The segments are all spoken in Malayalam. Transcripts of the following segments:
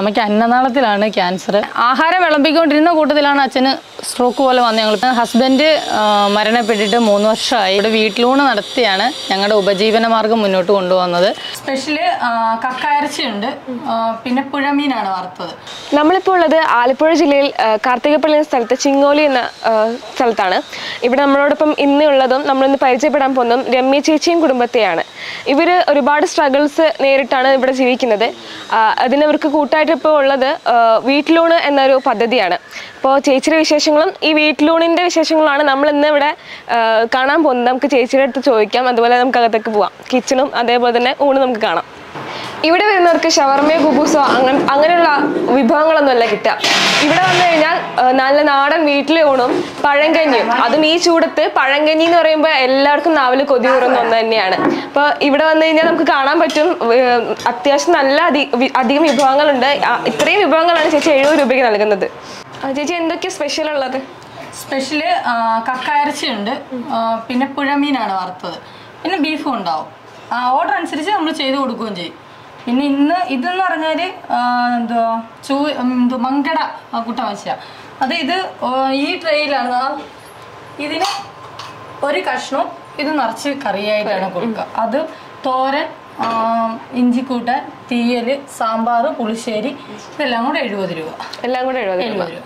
അമ്മയ്ക്ക് അന്നനാളത്തിലാണ് ക്യാൻസർ. ആഹാരം വിളമ്പിക്കൊണ്ടിരുന്ന കൂട്ടത്തിലാണ് അച്ഛന് സ്ട്രോക്ക് പോലെ വന്നത് ഞങ്ങൾ. ഹസ്ബൻഡ് മരണപ്പെട്ടിട്ട് മൂന്ന് വർഷമായി. ഇവിടെ വീട്ടിലൂണ് നടത്തിയാണ് ഞങ്ങളുടെ ഉപജീവന മാർഗം മുന്നോട്ട് കൊണ്ടുവന്നത്. സ്പെഷ്യൽ കക്കയറച്ചുണ്ട് പിന്നെ പുഴമീനാണ് വറുത്തത്. നമ്മളിപ്പോൾ ഉള്ളത് ആലപ്പുഴ ജില്ലയിൽ കാർത്തികപ്പള്ളി എന്ന സ്ഥലത്ത് ചിങ്ങോലി എന്ന സ്ഥലത്താണ്. ഇവിടെ നമ്മളോടൊപ്പം ഇന്നുള്ളതും നമ്മളിന്ന് പരിചയപ്പെടാൻ പോകുന്നതും രമ്യ ചേച്ചിയും കുടുംബത്തെയാണ്. ഇവർ ഒരുപാട് സ്ട്രഗിൾസ് നേരിട്ടാണ് ഇവിടെ ജീവിക്കുന്നത്. അതിനവർക്ക് അതിനവർക്ക് കൂട്ടായിട്ട് ഇപ്പോൾ ഉള്ളത് വീട്ടിലൂണ് എന്നൊരു പദ്ധതിയാണ്. അപ്പോൾ ചേച്ചിയുടെ വിശേഷങ്ങളും ഈ വീട്ടിലൂണിന്റെ വിശേഷങ്ങളാണ് നമ്മൾ ഇന്ന് ഇവിടെ കാണാൻ പോകുന്നത്. നമുക്ക് ചേച്ചിയുടെ അടുത്ത് ചോദിക്കാം അതുപോലെ നമുക്ക് അകത്തേക്ക് പോവാം കിച്ചണും അതേപോലെ തന്നെ ഊണ് നമുക്ക് കാണാം. ഇവിടെ വരുന്നവർക്ക് ഷവർമയോ കുബൂസോ അങ്ങനെ അങ്ങനെയുള്ള വിഭവങ്ങളൊന്നുമല്ല കിട്ടുക. ഇവിടെ വന്നു കഴിഞ്ഞാൽ നല്ല നാടൻ വീട്ടിലെ ഊണും പഴങ്കഞ്ഞിയും. അതും ഈ ചൂടത്ത് പഴങ്കഞ്ഞി എന്ന് പറയുമ്പോൾ എല്ലാവർക്കും നാവിൽ കൊതി കൂറുന്ന ഒന്ന് തന്നെയാണ്. അപ്പോൾ ഇവിടെ വന്നു കഴിഞ്ഞാൽ നമുക്ക് കാണാൻ പറ്റും അത്യാവശ്യം നല്ല അധി അധികം വിഭവങ്ങളുണ്ട്. ഇത്രയും വിഭവങ്ങളാണ് ചേച്ചി എഴുപത് രൂപയ്ക്ക് നൽകുന്നത്. ചേച്ചി എന്തൊക്കെയാണ് സ്പെഷ്യൽ ഉള്ളത്? സ്പെഷ്യൽ കക്കയറച്ചിയുണ്ട് പിന്നെ പുഴമീനാണ് വറുത്തത്. പിന്നെ ബീഫും ഉണ്ടാവും. ഓർഡർ അനുസരിച്ച് നമ്മൾ ചെയ്ത് കൊടുക്കുകയും ചെയ്യും. പിന്നെ ഇന്ന് ഇതെന്ന് പറഞ്ഞാൽ എന്തോ ചൂ എന്തോ മങ്കട ആ, കുട്ട മത്സ്യ അത് ഇത് ഈ ട്രെയിലാണ് ഇതിന് ഒരു കഷ്ണവും ഇത് നിറച്ച് കറിയായിട്ടാണ് കൊടുക്കുക അത് തോരൻ ഇഞ്ചിക്കൂട്ടൻ തീയൽ സാമ്പാർ പുളിശ്ശേരി ഇതെല്ലാം കൂടെ എഴുപത് രൂപ. എല്ലാം കൂടെ എഴുപത് രൂപ.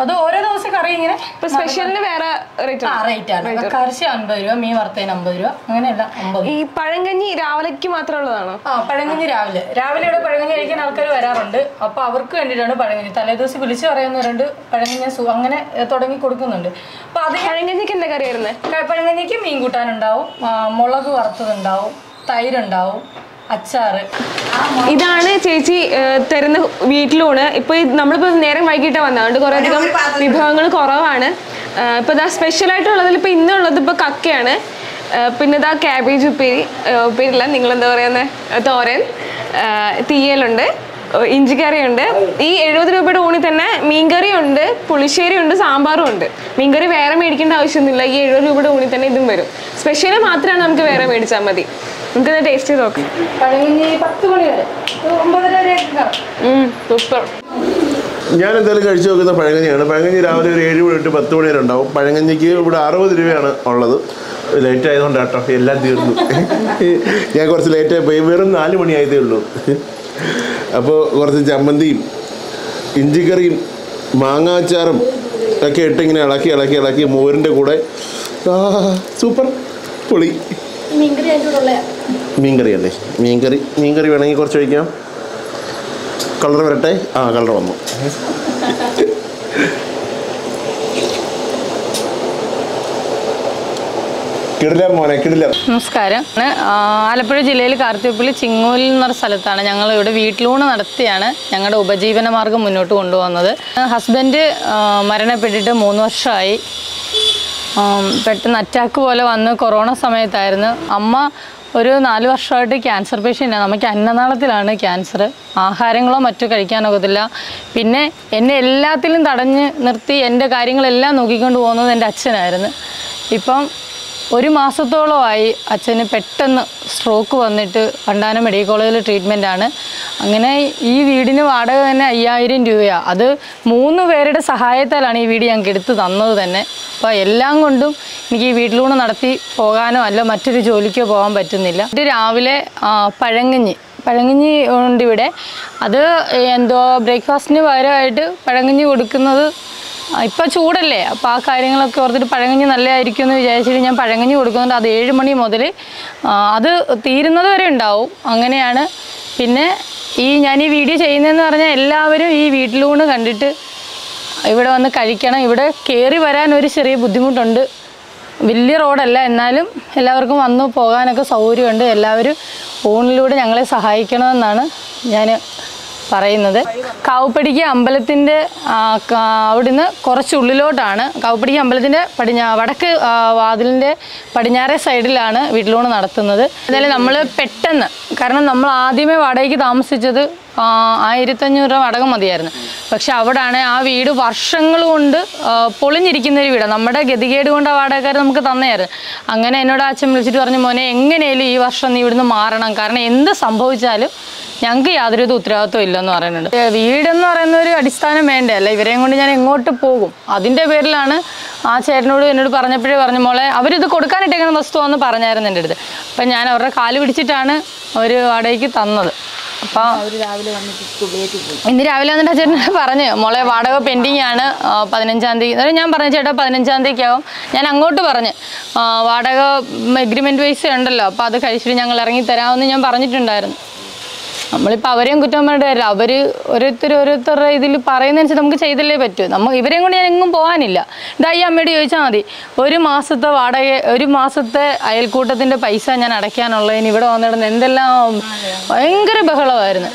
അത് ഓരോ ദിവസം കറി ഇങ്ങനെ ഇപ്പൊ സ്പെഷ്യലിന് വേറെ റേറ്റ് ആ റേറ്റ് ആണ്. കറിശി അൻപത് രൂപ മീൻ വറുത്തതിന് അമ്പത് രൂപ അങ്ങനെയല്ല അമ്പത് ഈ പഴങ്കഞ്ഞി രാവിലേക്ക് മാത്രമുള്ളതാണോ ആ പഴങ്കഞ്ഞി രാവിലെ. രാവിലെ ഇവിടെ പഴങ്കഞ്ഞി കഴിക്കാൻ ആൾക്കാർ വരാറുണ്ട്. അപ്പൊ അവർക്ക് വേണ്ടിയിട്ടാണ് പഴങ്കഞ്ഞി. തലേദിവസം വിളിച്ചു പറയുന്നവരുണ്ട് പഴങ്കഞ്ഞി സു അങ്ങനെ തുടങ്ങി കൊടുക്കുന്നുണ്ട്. അപ്പൊ അത് പഴങ്കഞ്ഞിക്ക് എന്താ കറി വരുന്നത് പഴങ്കഞ്ഞിക്ക് മീൻ കൂട്ടാനുണ്ടാവും മുളക് വറുത്തതുണ്ടാവും തൈരുണ്ടാവും അച്ചാറ്. ഇതാണ് ചേച്ചി തരുന്ന വീട്ടിലൂണ്. ഇപ്പൊ നമ്മളിപ്പോ നേരം വൈകിട്ട് വന്നത്. അതുകൊണ്ട് കുറെ അധികം വിഭവങ്ങൾ കുറവാണ്. ഇപ്പൊ ഇതാ സ്പെഷ്യൽ ആയിട്ടുള്ളതിൽ ഇപ്പൊ ഇന്നുള്ളത് ഇപ്പൊ കക്കയാണ്. പിന്നെ ഇതാ ക്യാബേജ് ഉപ്പേരി. ഉപ്പേരില്ല നിങ്ങൾ എന്താ പറയുന്നത് തോരൻ. തീയലുണ്ട്. കറി ഇഞ്ചിക്കറിയുണ്ട്. ഈ എഴുപത് രൂപയുടെ ഊണി തന്നെ മീൻകറി ഉണ്ട് പുളിശ്ശേരി ഉണ്ട് സാമ്പാറും ഉണ്ട് മീൻകറി വേറെ മേടിക്കേണ്ട ആവശ്യമൊന്നുമില്ല. ഈ എഴുപത് രൂപയുടെ ഊണി തന്നെ ഇതും വരും. സ്പെഷ്യൽ മാത്രമാണ് നമുക്ക് വേറെ മേടിച്ചാൽ മതി. നമുക്കിത് ടേസ്റ്റ് ചെയ്ത് നോക്കാം. സൂപ്പർ ഞാൻ എന്തായാലും കഴിച്ചു നോക്കുന്ന പഴങ്കഞ്ഞിയാണ്. പഴങ്കഞ്ഞി രാവിലെ ഒരു ഏഴ് മണി തൊട്ട് പത്ത് മണി വരെ ഉണ്ടാവും. പഴങ്കഞ്ഞിക്ക് ഇവിടെ അറുപത് രൂപയാണ് ഉള്ളത്. ലേറ്റ് ആയതുകൊണ്ട് കേട്ടോ എല്ലാം തീർന്നു. ഞാൻ കുറച്ച് ലേറ്റായി പോയി. വെറും നാല് മണിയായതേ ഉള്ളൂ. അപ്പോൾ കുറച്ച് ചമ്മന്തിയും ഇഞ്ചിക്കറിയും മാങ്ങാച്ചാറും ഒക്കെ ഇട്ട് ഇങ്ങനെ ഇളക്കി ഇളക്കി ഇളക്കി മോരിന്റെ കൂടെ. ആ സൂപ്പർ പൊളി. മീൻകറി അതിന്റെ കൂടെ ഉള്ളയാ. മീൻകറി അല്ലേ? മീൻകറി മീൻകറി വേണമെങ്കിൽ കുറച്ച് ഒഴിക്കാം. കളർ വരട്ടെ? ആ കളർ വന്നു. നമസ്കാരം. ആലപ്പുഴ ജില്ലയിൽ കാർത്തിപ്പള്ളി ചിങ്ങോലിൽ എന്ന സ്ഥലത്താണ് ഞങ്ങൾ ഇവിടെ വീട്ടിലൂണ് നടത്തിയാണ് ഞങ്ങളുടെ ഉപജീവന മാർഗം മുന്നോട്ട് കൊണ്ടുപോകുന്നത് ഹസ്ബൻഡ് മരണപ്പെട്ടിട്ട് മൂന്ന് വർഷമായി. പെട്ടെന്ന് അറ്റാക്ക് പോലെ വന്ന് കൊറോണ സമയത്തായിരുന്നു. അമ്മ ഒരു നാല് വർഷമായിട്ട് ക്യാൻസർ പേഷ്യന്റാണ് നമുക്ക് അന്നനാളത്തിലാണ് ക്യാൻസർ ആഹാരങ്ങളോ മറ്റോ കഴിക്കാനൊക്കത്തില്ല. പിന്നെ എന്നെ എല്ലാത്തിലും തടഞ്ഞ് നിർത്തി എന്റെ കാര്യങ്ങളെല്ലാം നോക്കിക്കൊണ്ട് പോകുന്നത് എന്റെ അച്ഛനായിരുന്നു. ഇപ്പം ഒരു മാസത്തോളമായി അച്ഛന് പെട്ടെന്ന് സ്ട്രോക്ക് വന്നിട്ട് വണ്ടാനം മെഡിക്കൽ കോളേജിൽ ട്രീറ്റ്മെന്റ് ആണ്. അങ്ങനെ ഈ വീടിന് വാടക തന്നെ അയ്യായിരം രൂപയാണ് അത് മൂന്ന് പേരുടെ സഹായത്താലാണ് ഈ വീട് ഞങ്ങൾക്ക് എടുത്ത് തന്നത് തന്നെ. അപ്പോൾ എല്ലാം കൊണ്ടും എനിക്ക് ഈ വീട്ടിലൂടെ നടത്തി പോകാനോ അല്ല മറ്റൊരു ജോലിക്കോ പോകാൻ പറ്റുന്നില്ല. രാവിലെ ആ, പഴങ്കഞ്ഞി. ഉണ്ട് ഇവിടെ. അത് എന്തോ ബ്രേക്ക്ഫാസ്റ്റിന് പകരമായിട്ട് പഴങ്കഞ്ഞി കൊടുക്കുന്നത് ഇപ്പൊ ചൂടല്ലേ? അപ്പോൾ ആ കാര്യങ്ങളൊക്കെ ഓർത്തിട്ട് പഴങ്കഞ്ഞി നല്ലതായിരിക്കും എന്ന് വിചാരിച്ചിട്ട് ഞാൻ പഴങ്കഞ്ഞി കൊടുക്കുന്നുണ്ട്. അത് ഏഴ് മണി മുതൽ അത് തീരുന്നത് വരെ ഉണ്ടാവും. അങ്ങനെയാണ്. പിന്നെ ഈ ഞാൻ ഈ വീഡിയോ ചെയ്യുന്നതെന്ന് പറഞ്ഞാൽ എല്ലാവരും ഈ വീട്ടിലൂണ് കണ്ടിട്ട് ഇവിടെ വന്ന് കഴിക്കണം. ഇവിടെ കയറി വരാൻ ഒരു ചെറിയ ബുദ്ധിമുട്ടുണ്ട്. വലിയ റോഡല്ല. എന്നാലും എല്ലാവർക്കും വന്നു പോകാനൊക്കെ സൗകര്യമുണ്ട്. എല്ലാവരും ഫോണിലൂടെ ഞങ്ങളെ സഹായിക്കണമെന്നാണ് ഞാൻ പറയുന്നത്. കാവുപ്പടിക്ക് അമ്പലത്തിന്റെ അവിടുന്ന് കുറച്ചുള്ളിലോട്ടാണ് കാവുപ്പടിക്ക് അമ്പലത്തിന്റെ പടിഞ്ഞാ വടക്ക് വാതിലിന്റെ പടിഞ്ഞാറേ സൈഡിലാണ് വീട്ടിലൂണ് നടത്തുന്നത്. എന്നാലും നമ്മൾ പെട്ടെന്ന് കാരണം നമ്മൾ ആദ്യമേ വാടകയ്ക്ക് താമസിച്ചത് ആയിരത്തഞ്ഞൂറ് രൂപ വാടക മതിയായിരുന്നു. പക്ഷെ അവിടാണ് ആ വീട് വർഷങ്ങൾ കൊണ്ട് പൊളിഞ്ഞിരിക്കുന്ന ഒരു വീടാണ്. നമ്മുടെ ഗതികേട് കൊണ്ട് ആ വാടകക്കാർ നമുക്ക് തന്നെയായിരുന്നു. അങ്ങനെ എന്നോട് അച്ഛൻ വിളിച്ചിട്ട് പറഞ്ഞു മോനെ എങ്ങനെയാലും ഈ വർഷം നീ ഇവിടുന്ന് മാറണം. കാരണം എന്ത് സംഭവിച്ചാലും ഞങ്ങൾക്ക് യാതൊരു ഉത്തരവാദിത്വം ഇല്ലെന്ന് പറയുന്നുണ്ട്. വീടെന്ന് പറയുന്ന ഒരു അടിസ്ഥാനം വേണ്ടേ? അല്ല ഇവരെയും കൊണ്ട് ഞാൻ എങ്ങോട്ട് പോകും? അതിന്റെ പേരിലാണ് ആ ചേട്ടനോട് എന്നോട് പറഞ്ഞപ്പോഴേ പറഞ്ഞ മോളെ അവരിത് കൊടുക്കാനിട്ടേക്കുന്ന വസ്തുവാന്ന് പറഞ്ഞായിരുന്നു എന്റെ അടുത്ത്. അപ്പം ഞാൻ അവരുടെ കാൽ പിടിച്ചിട്ടാണ് അവർ വാടകയ്ക്ക് തന്നത്. അപ്പം ഇന്ന് രാവിലെ വന്നിട്ട് ചേട്ടൻ പറഞ്ഞ് മോളെ വാടക പെൻഡിങ് ആണ് പതിനഞ്ചാം തീയതി. അതായത് ഞാൻ പറഞ്ഞു ചേട്ടാ പതിനഞ്ചാം തീയതിക്കാവും. ഞാൻ അങ്ങോട്ട് പറഞ്ഞ് വാടക എഗ്രിമെന്റ് വൈസ് ഉണ്ടല്ലോ അപ്പോൾ അത് കഴിച്ചിട്ട് ഞങ്ങൾ ഇറങ്ങി തരാമെന്ന് ഞാൻ പറഞ്ഞിട്ടുണ്ടായിരുന്നു. നമ്മളിപ്പോൾ അവരെയും കുറ്റം പറഞ്ഞിട്ട് കാര്യമില്ല. അവർ ഓരോരുത്തർ ഓരോരുത്തരുടെ ഇതിൽ പറയുന്നതനുസരിച്ച് നമുക്ക് ചെയ്തല്ലേ പറ്റൂ. നമ്മൾ ഇവരെയും കൊണ്ട് ഞാൻ എങ്ങും പോകാനില്ല. ഇതാ ഈ അമ്മയോട് ചോദിച്ചാൽ മതി. ഒരു മാസത്തെ വാടക ഒരു മാസത്തെ അയൽക്കൂട്ടത്തിന്റെ പൈസ ഞാൻ അടയ്ക്കാനുള്ളതിന് ഇവിടെ വന്നിടുന്ന എന്തെല്ലാം ഭയങ്കര ബഹളമായിരുന്നു.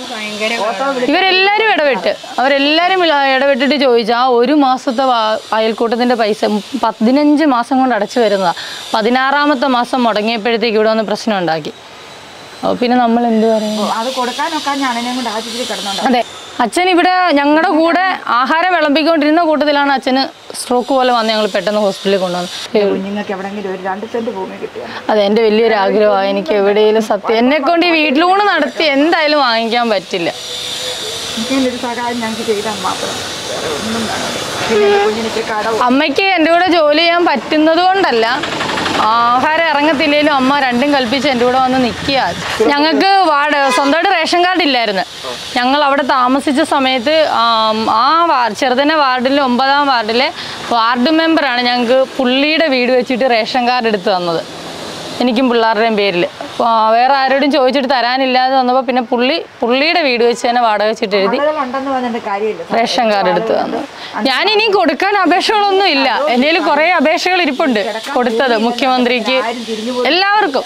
ഇവരെല്ലാവരും ഇടപെട്ട്. അവരെല്ലാവരും ഇടപെട്ടിട്ട് ചോദിച്ചു ആ ഒരു മാസത്തെ അയൽക്കൂട്ടത്തിന്റെ പൈസ പതിനഞ്ച് മാസം കൊണ്ട് അടച്ചു വരുന്നതാണ് പതിനാറാമത്തെ മാസം മുടങ്ങിയപ്പോഴത്തേക്ക് ഇവിടെ വന്ന് പ്രശ്നം ഉണ്ടാക്കി. പിന്നെ നമ്മൾ എന്ത് പറയും? അത് കൊടുക്കാനൊക്കെ ഞാൻ എന്നെ കൊണ്ട് ആശുപത്രി കിടന്നോണ്ട് അതെ. അച്ഛൻ ഇവിടെ ഞങ്ങളുടെ കൂടെ ആഹാരം വിളമ്പിക്കൊണ്ടിരുന്ന കൂട്ടത്തിലാണ് അച്ഛന് സ്ട്രോക്ക് പോലെ വന്ന് ഞങ്ങൾ പെട്ടെന്ന് ഹോസ്പിറ്റലിൽ കിട്ടിയാൽ അതെ എന്റെ വലിയൊരു ആഗ്രഹമാണ് എനിക്ക് എവിടെയെങ്കിലും സത്യം എന്നെ കൊണ്ട് ഈ വീട്ടിലൂടെ നടത്തി എന്തായാലും വാങ്ങിക്കാൻ പറ്റില്ല. അമ്മയ്ക്ക് എന്റെ കൂടെ ജോലി ചെയ്യാൻ പറ്റുന്നത് കൊണ്ടല്ല. ആഹാരം ഇറങ്ങത്തില്ലേലും അമ്മ രണ്ടും കൽപ്പിച്ച് എന്റെ കൂടെ വന്ന് നിൽക്കുക. ഞങ്ങൾക്ക് വാർഡ് സ്വന്തമായിട്ട് റേഷൻ കാർഡ് ഇല്ലായിരുന്നു. ഞങ്ങൾ അവിടെ താമസിച്ച സമയത്ത് ആ ചെറുതന്നെ വാർഡിലെ ഒമ്പതാം വാർഡിലെ വാർഡ് മെമ്പറാണ് ഞങ്ങൾക്ക് പുള്ളിയുടെ വീട് വെച്ചിട്ട് റേഷൻ കാർഡ് എടുത്ത് തന്നത്. എനിക്കും പിള്ളേരുടെയും പേരിൽ വേറെ ആരോടും ചോദിച്ചിട്ട് തരാനില്ലാതെ വന്നപ്പോൾ പിന്നെ പുള്ളി പുള്ളിയുടെ വീട് വെച്ച് തന്നെ വാടക വെച്ചിട്ട് എഴുതി റേഷൻ കാർഡ് എടുത്ത് തന്നു. ഞാൻ ഇനി കൊടുക്കാൻ അപേക്ഷകളൊന്നും ഇല്ല. എന്റെ കുറേ അപേക്ഷകൾ ഇരിപ്പുണ്ട്. കൊടുത്തത് മുഖ്യമന്ത്രിക്ക്. എല്ലാവർക്കും.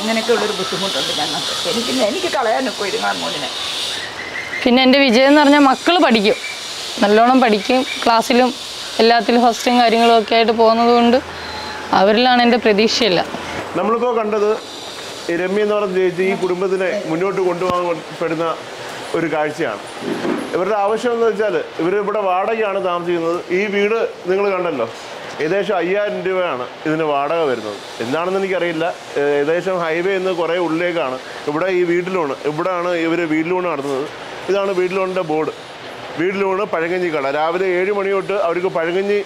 അങ്ങനെയൊക്കെ ഉള്ളൊരു ബുദ്ധിമുട്ടുണ്ട് ഞങ്ങൾക്ക്. എനിക്ക് എനിക്ക് കളയാനൊക്കെ ഇരുന്നാൽ മോനെ. പിന്നെ എന്റെ വിജയം എന്ന് പറഞ്ഞാൽ മക്കൾ പഠിക്കും. നല്ലോണം പഠിക്കും. ക്ലാസ്സിലും എല്ലാത്തിലും ഫസ്റ്റും കാര്യങ്ങളും ഒക്കെ ആയിട്ട് പോകുന്നത് കൊണ്ട് അവരിലാണ് എന്റെ പ്രതീക്ഷയില്ല. നമ്മളിപ്പോൾ കണ്ടത് രമ്യ എന്ന് പറഞ്ഞ ചേച്ചി ഈ കുടുംബത്തിനെ മുന്നോട്ട് കൊണ്ടുപോകപ്പെടുന്ന ഒരു കാഴ്ചയാണ്. ഇവരുടെ ആവശ്യം എന്ന് വെച്ചാൽ ഇവർ ഇവിടെ വാടകയാണ് താമസിക്കുന്നത്. ഈ വീട് നിങ്ങൾ കണ്ടല്ലോ. ഏകദേശം അയ്യായിരം രൂപയാണ് ഇതിന് വാടക വരുന്നത്. എന്താണെന്ന് എനിക്കറിയില്ല. ഏകദേശം ഹൈവേ നിന്ന് കുറേ ഉള്ളിലേക്കാണ്. ഇവിടെ ഈ വീട് ലോണ് ഇവിടെയാണ് ഇവർ വീട് ലോൺ നടത്തുന്നത്. ഇതാണ് വീട് ലോണിന്റെ ബോർഡ്. വീട് ലോണ് പഴങ്കഞ്ഞി കട. രാവിലെ ഏഴ് മണി തൊട്ട് അവർക്ക് പഴങ്കഞ്ഞി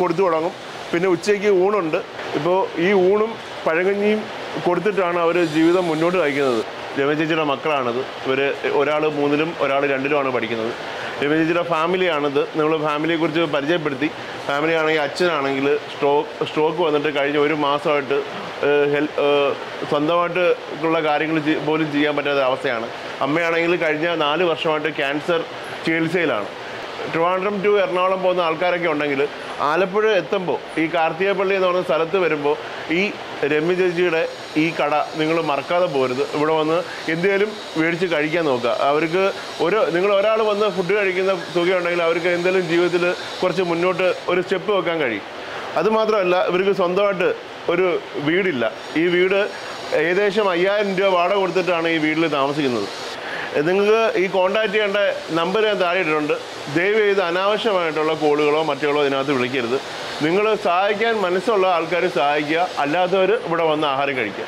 കൊടുത്തു തുടങ്ങും. പിന്നെ ഉച്ചയ്ക്ക് ഊണുണ്ട്. ഇപ്പോൾ ഈ ഊണും പഴങ്കഞ്ഞിയും കൊടുത്തിട്ടാണ് അവർ ജീവിതം മുന്നോട്ട് നയിക്കുന്നത്. രമചേച്ചിയുടെ മക്കളാണത്. ഇവർ ഒരാൾ മൂന്നിലും ഒരാൾ രണ്ടിലുമാണ് പഠിക്കുന്നത്. രമചേച്ചിയുടെ ഫാമിലിയാണിത്. നിങ്ങൾ ഫാമിലിയെക്കുറിച്ച് പരിചയപ്പെടുത്തി. ഫാമിലി ആണെങ്കിൽ അച്ഛനാണെങ്കിൽ സ്ട്രോക്ക് സ്ട്രോക്ക് വന്നിട്ട് കഴിഞ്ഞ ഒരു മാസമായിട്ട് ഹെൽ സ്വന്തമായിട്ട് ഉള്ള കാര്യങ്ങൾ പോലും ചെയ്യാൻ പറ്റാത്ത അവസ്ഥയാണ്. അമ്മയാണെങ്കിൽ കഴിഞ്ഞ നാല് വർഷമായിട്ട് ക്യാൻസർ ചികിത്സയിലാണ്. ട്രിവാൻഡ്രം ടു എറണാകുളം പോകുന്ന ആൾക്കാരൊക്കെ ഉണ്ടെങ്കിൽ ആലപ്പുഴ എത്തുമ്പോൾ ഈ കാർത്തികപ്പള്ളി എന്ന് പറഞ്ഞ സ്ഥലത്ത് വരുമ്പോൾ ഈ രമ്യ ചേച്ചിയുടെ ഈ കട നിങ്ങൾ മറക്കാതെ പോരുത്. ഇവിടെ വന്ന് എന്തെങ്കിലും മേടിച്ച് കഴിക്കാൻ നോക്കുക. അവർക്ക് ഒരു നിങ്ങൾ ഒരാൾ വന്ന് ഫുഡ് കഴിക്കുന്ന തുകയുണ്ടെങ്കിൽ അവർക്ക് എന്തെങ്കിലും ജീവിതത്തിൽ കുറച്ച് മുന്നോട്ട് ഒരു സ്റ്റെപ്പ് വെക്കാൻ കഴിയും. അതുമാത്രമല്ല ഇവർക്ക് സ്വന്തമായിട്ട് ഒരു വീടില്ല. ഈ വീട് ഏകദേശം അയ്യായിരം രൂപ വാടക കൊടുത്തിട്ടാണ് ഈ വീട്ടിൽ താമസിക്കുന്നത്. നിങ്ങൾക്ക് ഈ കോൺടാക്റ്റ് ചെയ്യേണ്ട നമ്പർ ഞാൻ താഴെ ഇട്ടിട്ടുണ്ട്. ദയവ് ചെയ്ത് അനാവശ്യമായിട്ടുള്ള കോളുകളോ മറ്റുകളോ ഇതിനകത്ത് വിളിക്കരുത്. നിങ്ങൾ സഹായിക്കാൻ മനസ്സുള്ള ആൾക്കാർ സഹായിക്കുക. അല്ലാത്തവർ ഇവിടെ വന്ന് ആഹാരം കഴിക്കുക.